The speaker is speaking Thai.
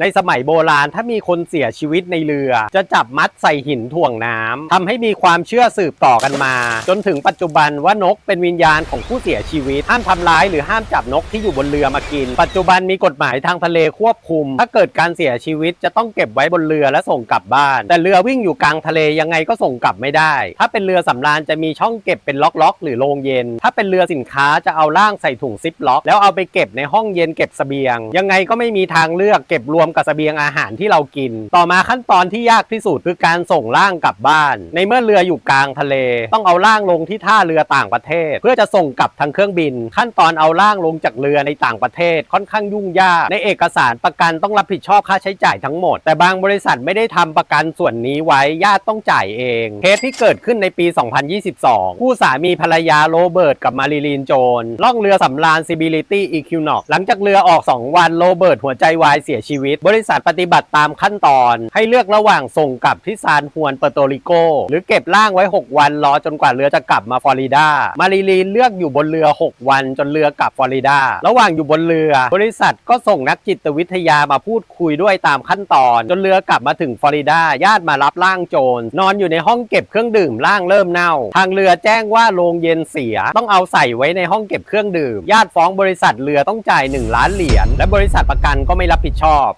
ในสมัยโบราณถ้ามีคนเสียชีวิตในเรือ จะจับมัดใส่หินถ่วงน้ำทำให้มีความเชื่อสืบต่อกันมา จนถึงปัจจุบันว่านกเป็นวิญญาณของผู้เสียชีวิต ห้ามทำร้ายหรือห้ามจับนกที่อยู่บนเรือมากิน ปัจจุบันมีกฎหมายทางทะเลควบคุม ถ้าเกิดการเสียชีวิตจะต้องเก็บไว้บนเรือและส่งกลับบ้าน แต่เรือวิ่งอยู่กลางทะเลยังไงก็ส่งกลับไม่ได้ ถ้าเป็นเรือสำราญจะมีช่องเก็บเป็นล็อกๆ หรือโรงเย็น ถ้าเป็นเรือสินค้าจะเอาล่างใส่ถุงซิปล็อก แล้วเอาไปเก็บในห้องเย็นเก็บสเสบียง ยังไงก็ไม่มีทางเลือกเก็บรวมมกับเสบียงอาหารที่เรากิน ต่อมาขั้นตอนที่ยากที่สุดคือการส่งล่างกลับบ้าน ในเมื่อเรืออยู่กลางทะเล ต้องเอาล่างลงที่ท่าเรือต่างประเทศ เพื่อจะส่งกลับทางเครื่องบิน ขั้นตอนเอาล่างลงจากเรือในต่างประเทศค่อนข้างยุ่งยาก ในเอกสารประกันต้องรับผิดชอบค่าใช้จ่ายทั้งหมด แต่บางบริษัทไม่ได้ทำประกันส่วนนี้ไว้ญาติต้องจ่ายเองเคสที่เกิดขึ้นในปี 2022 คู่สามีภรรยาโรเบิร์ตกับมาริลีนโจนล่องเรือสำราญ Civility Equinox หลังจากเรือออก 2 วันโรเบิร์ตหัวใจวายเสียชีวิตบริษัทปฏิบัติตามขั้นตอน ให้เลือกระหว่างส่งกลับที่ซานฮวนเปอร์โตริโก หรือเก็บร่างไว้ 6 วันรอจนกว่าเรือจะกลับมาฟลอริดา มาริลีนเลือกอยู่บนเรือ 6 วันจนเรือกลับฟลอริดา ระหว่างอยู่บนเรือ บริษัทก็ส่งนักจิตวิทยามาพูดคุยด้วยตามขั้นตอน จนเรือกลับมาถึงฟลอริดา ญาติมารับร่างโจร นอนอยู่ในห้องเก็บเครื่องดื่มร่างเริ่มเน่า ทางเรือแจ้งว่าโรงเย็นเสีย ต้องเอาใส่ไว้ในห้องเก็บเครื่องดื่ม ญาติฟ้องบริษัทเรือต้องจ่าย 1 ล้านเหรียญ และบริษัทประกันก็ไม่รับผิดชอบ